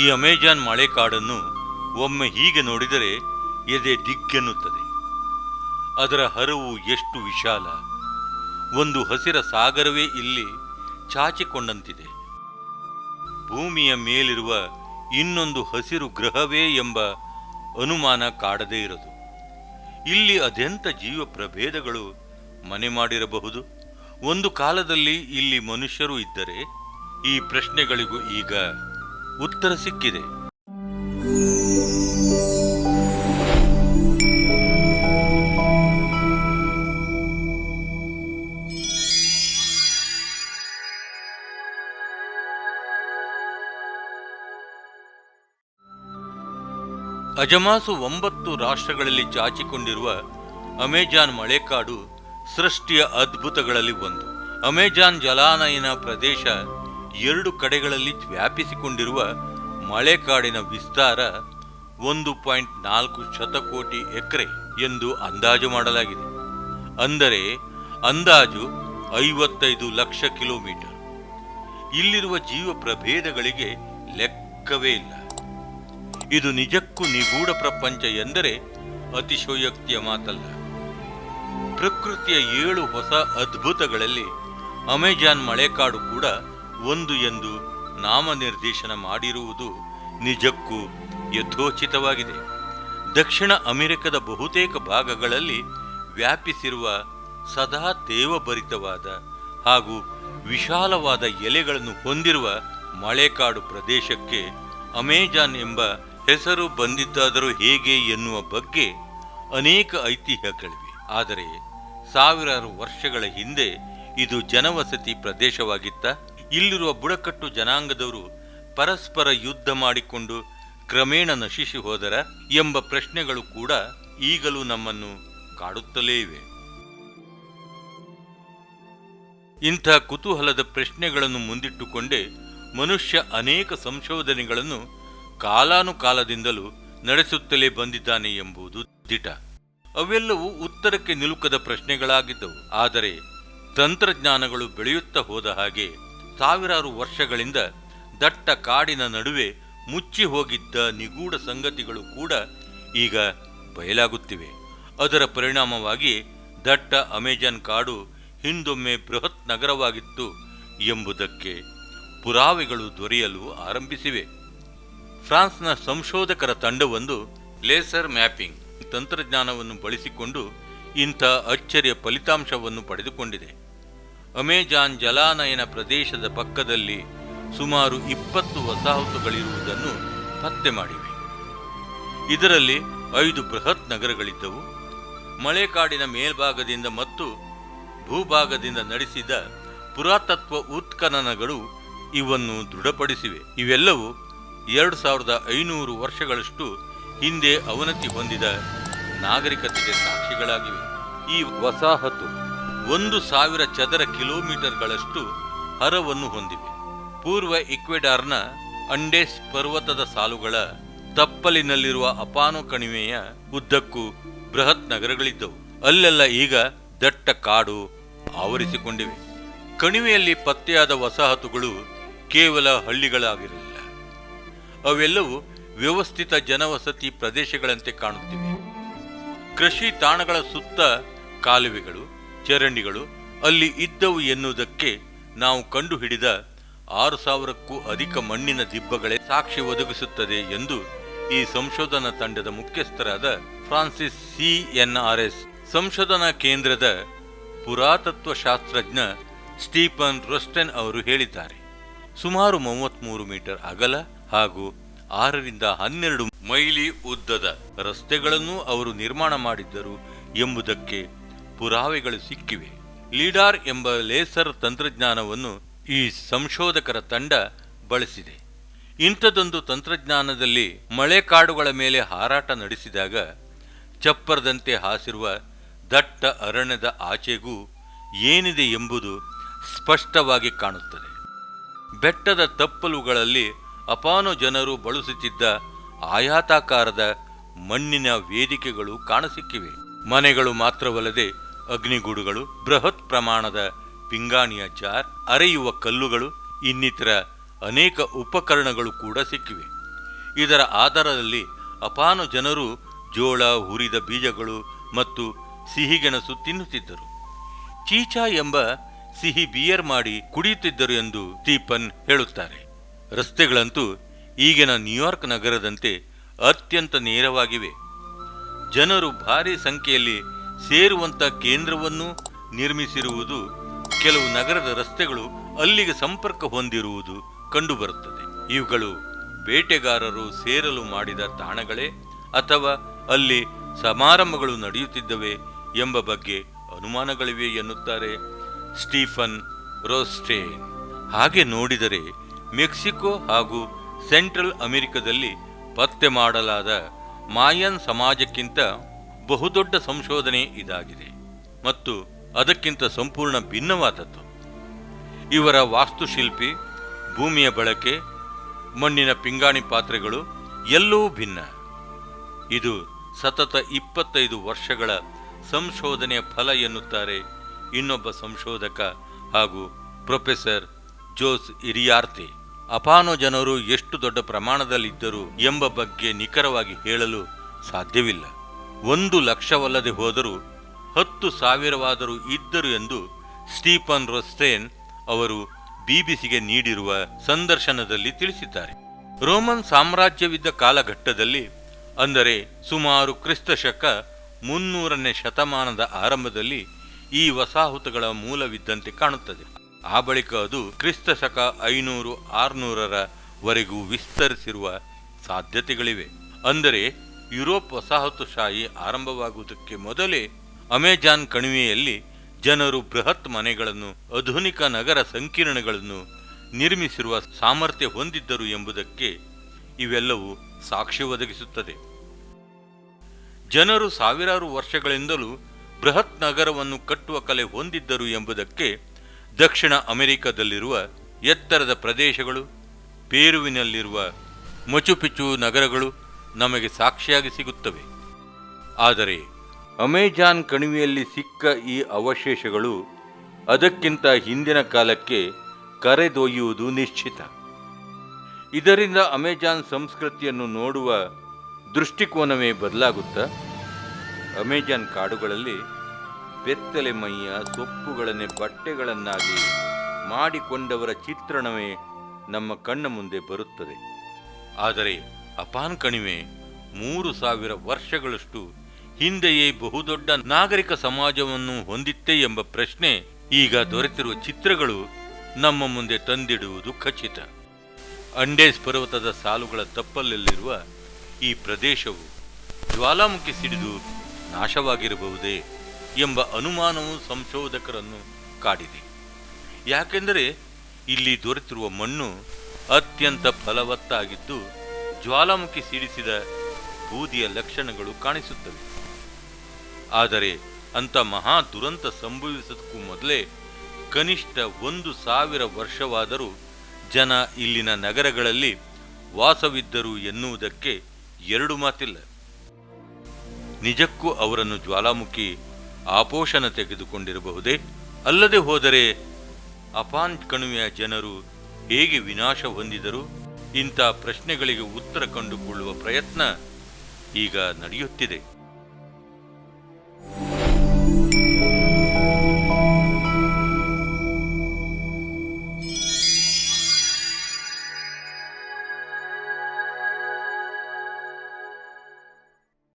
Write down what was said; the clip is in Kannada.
ಈ ಅಮೆಜಾನ್ ಮಳೆಕಾಡನ್ನು ಒಮ್ಮೆ ಹೀಗೆ ನೋಡಿದರೆ ಎದೆ ದಿಗ್ಗೆನ್ನುತ್ತದೆ. ಅದರ ಹರವು ಎಷ್ಟು ವಿಶಾಲ. ಒಂದು ಹಸಿರ ಸಾಗರವೇ ಇಲ್ಲಿ ಚಾಚಿಕೊಂಡಂತಿದೆ. ಭೂಮಿಯ ಮೇಲಿರುವ ಇನ್ನೊಂದು ಹಸಿರು ಗ್ರಹವೇ ಎಂಬ ಅನುಮಾನ ಕಾಡದೇ ಇರದು. ಇಲ್ಲಿ ಅದೆಂಥ ಜೀವ ಪ್ರಭೇದಗಳು ಮನೆ ಮಾಡಿರಬಹುದು. ಒಂದು ಕಾಲದಲ್ಲಿ ಇಲ್ಲಿ ಮನುಷ್ಯರು ಇದ್ದರೆ ಈ ಪ್ರಶ್ನೆಗಳಿಗೂ ಈಗ ಉತ್ತರ ಸಿಕ್ಕಿದೆ. ಅಜಮಾಸು ಒಂಬತ್ತು ರಾಷ್ಟ್ರಗಳಲ್ಲಿ ಚಾಚಿಕೊಂಡಿರುವ ಅಮೆಜಾನ್ ಮಳೆಕಾಡು ಸೃಷ್ಟಿಯ ಅದ್ಭುತಗಳಲ್ಲಿ ಒಂದು. ಅಮೆಜಾನ್ ಜಲಾನಯನ ಪ್ರದೇಶ ಎರಡು ಕಡೆಗಳಲ್ಲಿ ವ್ಯಾಪಿಸಿಕೊಂಡಿರುವ ಮಳೆಕಾಡಿನ ವಿಸ್ತಾರ ಒಂದು ಪಾಯಿಂಟ್ ನಾಲ್ಕು ಶತಕೋಟಿ ಎಕರೆ ಎಂದು ಅಂದಾಜು ಮಾಡಲಾಗಿದೆ. ಅಂದರೆ ಅಂದಾಜು ಐವತ್ತೈದು ಲಕ್ಷ ಕಿಲೋಮೀಟರ್. ಇಲ್ಲಿರುವ ಜೀವ ಪ್ರಭೇದಗಳಿಗೆ ಲೆಕ್ಕವೇ ಇಲ್ಲ. ಇದು ನಿಜಕ್ಕೂ ನಿಗೂಢ ಪ್ರಪಂಚ ಎಂದರೆ ಅತಿಶಯೋಕ್ತಿಯ ಮಾತಲ್ಲ. ಪ್ರಕೃತಿಯ ಏಳು ಹೊಸ ಅದ್ಭುತಗಳಲ್ಲಿ ಅಮೆಜಾನ್ ಮಳೆಕಾಡು ಕೂಡ ಒಂದು ಎಂದು ನಾಮನಿರ್ದೇಶನ ಮಾಡಿರುವುದು ನಿಜಕ್ಕೂ ಯಥೋಚಿತವಾಗಿದೆ. ದಕ್ಷಿಣ ಅಮೆರಿಕದ ಬಹುತೇಕ ಭಾಗಗಳಲ್ಲಿ ವ್ಯಾಪಿಸಿರುವ ಸದಾ ತೇವಭರಿತವಾದ ಹಾಗೂ ವಿಶಾಲವಾದ ಎಲೆಗಳನ್ನು ಹೊಂದಿರುವ ಮಳೆಕಾಡು ಪ್ರದೇಶಕ್ಕೆ ಅಮೆಜಾನ್ ಎಂಬ ಹೆಸರು ಬಂದಿದ್ದಾದರೂ ಹೇಗೆ ಎನ್ನುವ ಬಗ್ಗೆ ಅನೇಕ ಐತಿಹ್ಯಗಳಿವೆ. ಆದರೆ ಸಾವಿರಾರು ವರ್ಷಗಳ ಹಿಂದೆ ಇದು ಜನವಸತಿ ಪ್ರದೇಶವಾಗಿತ್ತ ಇಲ್ಲಿರುವ ಬುಡಕಟ್ಟು ಜನಾಂಗದವರು ಪರಸ್ಪರ ಯುದ್ಧ ಮಾಡಿಕೊಂಡು ಕ್ರಮೇಣ ನಶಿಸಿ ಹೋದರ ಎಂಬ ಪ್ರಶ್ನೆಗಳು ಕೂಡ ಈಗಲೂ ನಮ್ಮನ್ನು ಕಾಡುತ್ತಲೇ ಇವೆ. ಇಂಥ ಕುತೂಹಲದ ಪ್ರಶ್ನೆಗಳನ್ನು ಮುಂದಿಟ್ಟುಕೊಂಡೇ ಮನುಷ್ಯ ಅನೇಕ ಸಂಶೋಧನೆಗಳನ್ನು ಕಾಲಾನುಕಾಲದಿಂದಲೂ ನಡೆಸುತ್ತಲೇ ಬಂದಿದ್ದಾನೆ ಎಂಬುದು ದಿಟ. ಅವೆಲ್ಲವೂ ಉತ್ತರಕ್ಕೆ ನಿಲುಕದ ಪ್ರಶ್ನೆಗಳಾಗಿದ್ದವು, ಆದರೆ ತಂತ್ರಜ್ಞಾನಗಳು ಬೆಳೆಯುತ್ತಾ ಹೋದ ಹಾಗೆ ಸಾವಿರಾರು ವರ್ಷಗಳಿಂದ ದಟ್ಟ ಕಾಡಿನ ನಡುವೆ ಮುಚ್ಚಿ ಹೋಗಿದ್ದ ನಿಗೂಢ ಸಂಗತಿಗಳು ಕೂಡ ಈಗ ಬಯಲಾಗುತ್ತಿವೆ. ಅದರ ಪರಿಣಾಮವಾಗಿ ದಟ್ಟ ಅಮೆಜಾನ್ ಕಾಡು ಹಿಂದೊಮ್ಮೆ ಬೃಹತ್ ನಗರವಾಗಿತ್ತು ಎಂಬುದಕ್ಕೆ ಪುರಾವೆಗಳು ದೊರೆಯಲು ಆರಂಭಿಸಿವೆ. ಫ್ರಾನ್ಸ್ನ ಸಂಶೋಧಕರ ತಂಡವೊಂದು ಲೇಸರ್ ಮ್ಯಾಪಿಂಗ್ ತಂತ್ರಜ್ಞಾನವನ್ನು ಬಳಸಿಕೊಂಡು ಇಂಥ ಅಚ್ಚರಿಯ ಫಲಿತಾಂಶವನ್ನು ಪಡೆದುಕೊಂಡಿದೆ. ಅಮೆಜಾನ್ ಜಲಾನಯನ ಪ್ರದೇಶದ ಪಕ್ಕದಲ್ಲಿ ಸುಮಾರು ಇಪ್ಪತ್ತು ವಸಾಹತುಗಳಿರುವುದನ್ನು ಪತ್ತೆ ಮಾಡಿವೆ. ಇದರಲ್ಲಿ ಐದು ಬೃಹತ್ ನಗರಗಳಿದ್ದವು. ಮಳೆಕಾಡಿನ ಮೇಲ್ಭಾಗದಿಂದ ಮತ್ತು ಭೂಭಾಗದಿಂದ ನಡೆಸಿದ ಪುರಾತತ್ವ ಉತ್ಖನನಗಳು ಇವನ್ನು ದೃಢಪಡಿಸಿವೆ. ಇವೆಲ್ಲವೂ ಎರಡು ಸಾವಿರದ ಐನೂರು ವರ್ಷಗಳಷ್ಟು ಹಿಂದೆ ಅವನತಿ ಹೊಂದಿದ ನಾಗರಿಕತೆಗೆ ಸಾಕ್ಷಿಗಳಾಗಿವೆ. ಈ ವಸಾಹತು ಒಂದು ಸಾವಿರ ಚದರ ಕಿಲೋಮೀಟರ್ಗಳಷ್ಟು ಹರವನ್ನು ಹೊಂದಿವೆ. ಪೂರ್ವ ಇಕ್ವೆಡಾರ್ನ ಅಂಡೇಸ್ ಪರ್ವತದ ಸಾಲುಗಳ ತಪ್ಪಲಿನಲ್ಲಿರುವ ಅಪಾನು ಕಣಿವೆಯ ಉದ್ದಕ್ಕೂ ಬೃಹತ್ ನಗರಗಳಿದ್ದವು. ಅಲ್ಲೆಲ್ಲ ಈಗ ದಟ್ಟ ಕಾಡು ಆವರಿಸಿಕೊಂಡಿವೆ. ಕಣಿವೆಯಲ್ಲಿ ಪತ್ತೆಯಾದ ವಸಾಹತುಗಳು ಕೇವಲ ಹಳ್ಳಿಗಳಾಗಿರಲಿಲ್ಲ. ಅವೆಲ್ಲವೂ ವ್ಯವಸ್ಥಿತ ಜನವಸತಿ ಪ್ರದೇಶಗಳಂತೆ ಕಾಣುತ್ತಿವೆ. ಕೃಷಿ ತಾಣಗಳ ಸುತ್ತ ಕಾಲುವೆಗಳು ಚರಂಡಿಗಳು ಅಲ್ಲಿ ಇದ್ದವು ಎನ್ನುವುದಕ್ಕೆ ನಾವು ಕಂಡುಹಿಡಿದ ಆರು ಸಾವಿರಕ್ಕೂ ಅಧಿಕ ಮಣ್ಣಿನ ದಿಬ್ಬಗಳೇ ಸಾಕ್ಷಿ ಒದಗಿಸುತ್ತದೆ ಎಂದು ಈ ಸಂಶೋಧನಾ ತಂಡದ ಮುಖ್ಯಸ್ಥರಾದ ಫ್ರಾನ್ಸಿಸ್ ಸಿ ಎನ್ಆರ್ಎಸ್ ಸಂಶೋಧನಾ ಕೇಂದ್ರದ ಪುರಾತತ್ವ ಶಾಸ್ತ್ರಜ್ಞ ಸ್ಟೀಫನ್ ರೊಸ್ಟೆನ್ ಅವರು ಹೇಳಿದ್ದಾರೆ. ಸುಮಾರು ಮೂವತ್ಮೂರು ಮೀಟರ್ ಅಗಲ ಹಾಗೂ ಆರರಿಂದ ಹನ್ನೆರಡು ಮೈಲಿ ಉದ್ದದ ರಸ್ತೆಗಳನ್ನು ಅವರು ನಿರ್ಮಾಣ ಮಾಡಿದ್ದರು ಎಂಬುದಕ್ಕೆ ಪುರಾವೆಗಳು ಸಿಕ್ಕಿವೆ. ಲೀಡಾರ್ ಎಂಬ ಲೇಸರ್ ತಂತ್ರಜ್ಞಾನವನ್ನು ಈ ಸಂಶೋಧಕರ ತಂಡ ಬಳಸಿದೆ. ಇಂಥದೊಂದು ತಂತ್ರಜ್ಞಾನದಲ್ಲಿ ಮಳೆಕಾಡುಗಳ ಮೇಲೆ ಹಾರಾಟ ನಡೆಸಿದಾಗ ಚಪ್ಪರದಂತೆ ಹಾಸಿರುವ ದಟ್ಟ ಅರಣ್ಯದ ಆಚೆಗೂ ಏನಿದೆ ಎಂಬುದು ಸ್ಪಷ್ಟವಾಗಿ ಕಾಣುತ್ತದೆ. ಬೆಟ್ಟದ ತಪ್ಪಲುಗಳಲ್ಲಿ ಅಪಾನು ಜನರು ಬಳಸುತ್ತಿದ್ದ ಆಯಾತಾಕಾರದ ಮಣ್ಣಿನ ವೇದಿಕೆಗಳು ಕಾಣಸಿಕ್ಕಿವೆ. ಮನೆಗಳು ಮಾತ್ರವಲ್ಲದೆ ಅಗ್ನಿಗೂಡುಗಳು, ಬೃಹತ್ ಪ್ರಮಾಣದ ಪಿಂಗಾಣಿಯ ಜಾರ್, ಅರೆಯುವ ಕಲ್ಲುಗಳು, ಇನ್ನಿತರ ಅನೇಕ ಉಪಕರಣಗಳು ಕೂಡ ಸಿಕ್ಕಿವೆ. ಇದರ ಆಧಾರದಲ್ಲಿ ಅಪಾನು ಜನರು ಜೋಳ, ಹುರಿದ ಬೀಜಗಳು ಮತ್ತು ಸಿಹಿಗೆಣಸು ತಿನ್ನುತ್ತಿದ್ದರು. ಚೀಚಾ ಎಂಬ ಸಿಹಿ ಬಿಯರ್ ಮಾಡಿ ಕುಡಿಯುತ್ತಿದ್ದರು ಎಂದು ಸ್ಟೀಫನ್ ಹೇಳುತ್ತಾರೆ. ರಸ್ತೆಗಳಂತೂ ಈಗಿನ ನ್ಯೂಯಾರ್ಕ್ ನಗರದಂತೆ ಅತ್ಯಂತ ನೇರವಾಗಿವೆ. ಜನರು ಭಾರಿ ಸಂಖ್ಯೆಯಲ್ಲಿ ಸೇರುವಂತ ಕೇಂದ್ರವನ್ನು ನಿರ್ಮಿಸಿರುವುದು ಕೆಲವು ನಗರದ ರಸ್ತೆಗಳು ಅಲ್ಲಿಗೆ ಸಂಪರ್ಕ ಹೊಂದಿರುವುದು ಕಂಡುಬರುತ್ತದೆ. ಇವುಗಳು ಬೇಟೆಗಾರರು ಸೇರಲು ಮಾಡಿದ ತಾಣಗಳೇ ಅಥವಾ ಅಲ್ಲಿ ಸಮಾರಂಭಗಳು ನಡೆಯುತ್ತಿದ್ದವೆ ಎಂಬ ಬಗ್ಗೆ ಅನುಮಾನಗಳಿವೆ ಎನ್ನುತ್ತಾರೆ ಸ್ಟೀಫನ್ ರೋಸ್ಟೇನ್. ಹಾಗೆ ನೋಡಿದರೆ ಮೆಕ್ಸಿಕೋ ಹಾಗೂ ಸೆಂಟ್ರಲ್ ಅಮೆರಿಕದಲ್ಲಿ ಪತ್ತೆ ಮಾಡಲಾದ ಮಾಯನ್ ಸಮಾಜಕ್ಕಿಂತ ಬಹುದೊಡ್ಡ ಸಂಶೋಧನೆ ಇದಾಗಿದೆ ಮತ್ತು ಅದಕ್ಕಿಂತ ಸಂಪೂರ್ಣ ಭಿನ್ನವಾದದ್ದು. ಇವರ ವಾಸ್ತುಶಿಲ್ಪಿ, ಭೂಮಿಯ ಬಳಕೆ, ಮಣ್ಣಿನ ಪಿಂಗಾಣಿ ಪಾತ್ರೆಗಳು ಎಲ್ಲವೂ ಭಿನ್ನ. ಇದು ಸತತ ಇಪ್ಪತ್ತೈದು ವರ್ಷಗಳ ಸಂಶೋಧನೆಯ ಫಲ ಎನ್ನುತ್ತಾರೆ ಇನ್ನೊಬ್ಬ ಸಂಶೋಧಕ ಹಾಗೂ ಪ್ರೊಫೆಸರ್ ಜೋಸ್ ಇರಿಯಾರ್ತೆ. ಅಪಾನೋ ಜನರು ಎಷ್ಟು ದೊಡ್ಡ ಪ್ರಮಾಣದಲ್ಲಿದ್ದರು ಎಂಬ ಬಗ್ಗೆ ನಿಖರವಾಗಿ ಹೇಳಲು ಸಾಧ್ಯವಿಲ್ಲ. ಒಂದು ಲಕ್ಷವಲ್ಲದೆ ಹೋದರೂ ಹತ್ತು ಸಾವಿರವಾದರೂ ಇದ್ದರು ಎಂದು ಸ್ಟೀಫನ್ ರೊಸ್ಟೇನ್ ಅವರು ಬಿಬಿಸಿಗೆ ನೀಡಿರುವ ಸಂದರ್ಶನದಲ್ಲಿ ತಿಳಿಸಿದ್ದಾರೆ. ರೋಮನ್ ಸಾಮ್ರಾಜ್ಯವಿದ್ದ ಕಾಲಘಟ್ಟದಲ್ಲಿ, ಅಂದರೆ ಸುಮಾರು ಕ್ರಿಸ್ತಶಕ ಮುನ್ನೂರನೇ ಶತಮಾನದ ಆರಂಭದಲ್ಲಿ ಈ ವಸಾಹತುಗಳ ಮೂಲವಿದ್ದಂತೆ ಕಾಣುತ್ತದೆ. ಆ ಬಳಿಕ ಅದು ಕ್ರಿಸ್ತಶಕ ಐನೂರು ಆರುನೂರರ ವರೆಗೂ ವಿಸ್ತರಿಸಿರುವ ಸಾಧ್ಯತೆಗಳಿವೆ. ಅಂದರೆ ಯುರೋಪ್ ವಸಾಹತುಶಾಹಿ ಆರಂಭವಾಗುವುದಕ್ಕೆ ಮೊದಲೇ ಅಮೆಜಾನ್ ಕಣಿವೆಯಲ್ಲಿ ಜನರು ಬೃಹತ್ ಮನೆಗಳನ್ನು, ಆಧುನಿಕ ನಗರ ಸಂಕೀರ್ಣಗಳನ್ನು ನಿರ್ಮಿಸಿರುವ ಸಾಮರ್ಥ್ಯ ಹೊಂದಿದ್ದರು ಎಂಬುದಕ್ಕೆ ಇವೆಲ್ಲವೂ ಸಾಕ್ಷಿ ಒದಗಿಸುತ್ತದೆ. ಜನರು ಸಾವಿರಾರು ವರ್ಷಗಳಿಂದಲೂ ಬೃಹತ್ ನಗರವನ್ನು ಕಟ್ಟುವ ಕಲೆ ಹೊಂದಿದ್ದರು ಎಂಬುದಕ್ಕೆ ದಕ್ಷಿಣ ಅಮೆರಿಕದಲ್ಲಿರುವ ಎತ್ತರದ ಪ್ರದೇಶಗಳು, ಪೇರುವಿನಲ್ಲಿರುವ ಮಚುಪಿಚು ನಗರಗಳು ನಮಗೆ ಸಾಕ್ಷಿಯಾಗಿ ಸಿಗುತ್ತವೆ. ಆದರೆ ಅಮೆಜಾನ್ ಕಣಿವೆಯಲ್ಲಿ ಸಿಕ್ಕ ಈ ಅವಶೇಷಗಳು ಅದಕ್ಕಿಂತ ಹಿಂದಿನ ಕಾಲಕ್ಕೆ ಕರೆದೊಯ್ಯುವುದು ನಿಶ್ಚಿತ. ಇದರಿಂದ ಅಮೆಜಾನ್ ಸಂಸ್ಕೃತಿಯನ್ನು ನೋಡುವ ದೃಷ್ಟಿಕೋನವೇ ಬದಲಾಗುತ್ತಾ? ಅಮೆಜಾನ್ ಕಾಡುಗಳಲ್ಲಿ ಬೆತ್ತಲೆ ಮೈಯ ಸೊಪ್ಪುಗಳನ್ನೇ ಬಟ್ಟೆಗಳನ್ನಾಗಿ ಮಾಡಿಕೊಂಡವರ ಚಿತ್ರಣವೇ ನಮ್ಮ ಕಣ್ಣ ಮುಂದೆ ಬರುತ್ತದೆ. ಆದರೆ ಅಪಾನ್ ಕಣಿವೆ, ಮೂರು ಸಾವಿರ ವರ್ಷಗಳಷ್ಟು ಹಿಂದೆಯೇ ಬಹುದೊಡ್ಡ ನಾಗರಿಕ ಸಮಾಜವನ್ನು ಹೊಂದಿತ್ತೆ ಎಂಬ ಪ್ರಶ್ನೆ ಈಗ ದೊರೆತಿರುವ ಚಿತ್ರಗಳು ನಮ್ಮ ಮುಂದೆ ತಂದಿಡುವುದು ಖಚಿತ. ಅಂಡೇಸ್ ಪರ್ವತದ ಸಾಲುಗಳ ತಪ್ಪಲಲ್ಲಿರುವ ಈ ಪ್ರದೇಶವು ಜ್ವಾಲಾಮುಖಿ ಸಿಡಿದು ನಾಶವಾಗಿರಬಹುದೇ ಎಂಬ ಅನುಮಾನವು ಸಂಶೋಧಕರನ್ನು ಕಾಡಿದೆ. ಯಾಕೆಂದರೆ ಇಲ್ಲಿ ದೊರೆತಿರುವ ಮಣ್ಣು ಅತ್ಯಂತ ಫಲವತ್ತಾಗಿದ್ದು ಜ್ವಾಲಾಮುಖಿ ಸಿಡಿಸಿದ ಬೂದಿಯ ಲಕ್ಷಣಗಳು ಕಾಣಿಸುತ್ತವೆ. ಆದರೆ ಅಂಥ ಮಹಾ ದುರಂತ ಸಂಭವಿಸೋದಕ್ಕೂ ಮೊದಲೇ ಕನಿಷ್ಠ ಒಂದು ಸಾವಿರ ವರ್ಷವಾದರೂ ಜನ ಇಲ್ಲಿನ ನಗರಗಳಲ್ಲಿ ವಾಸವಿದ್ದರು ಎನ್ನುವುದಕ್ಕೆ ಎರಡು ಮಾತಿಲ್ಲ. ನಿಜಕ್ಕೂ ಅವರನ್ನು ಜ್ವಾಲಾಮುಖಿ ಆಪೋಷಣ ತೆಗೆದುಕೊಂಡಿರಬಹುದೇ? ಅಲ್ಲದೆ ಹೋದರೆ ಅಪಾನ್ ಕಣಿವೆಯ ಜನರು ಹೇಗೆ ವಿನಾಶ ಹೊಂದಿದರು? ಇಂಥ ಪ್ರಶ್ನೆಗಳಿಗೆ ಉತ್ತರ ಕಂಡುಕೊಳ್ಳುವ ಪ್ರಯತ್ನ ಈಗ ನಡೆಯುತ್ತಿದೆ.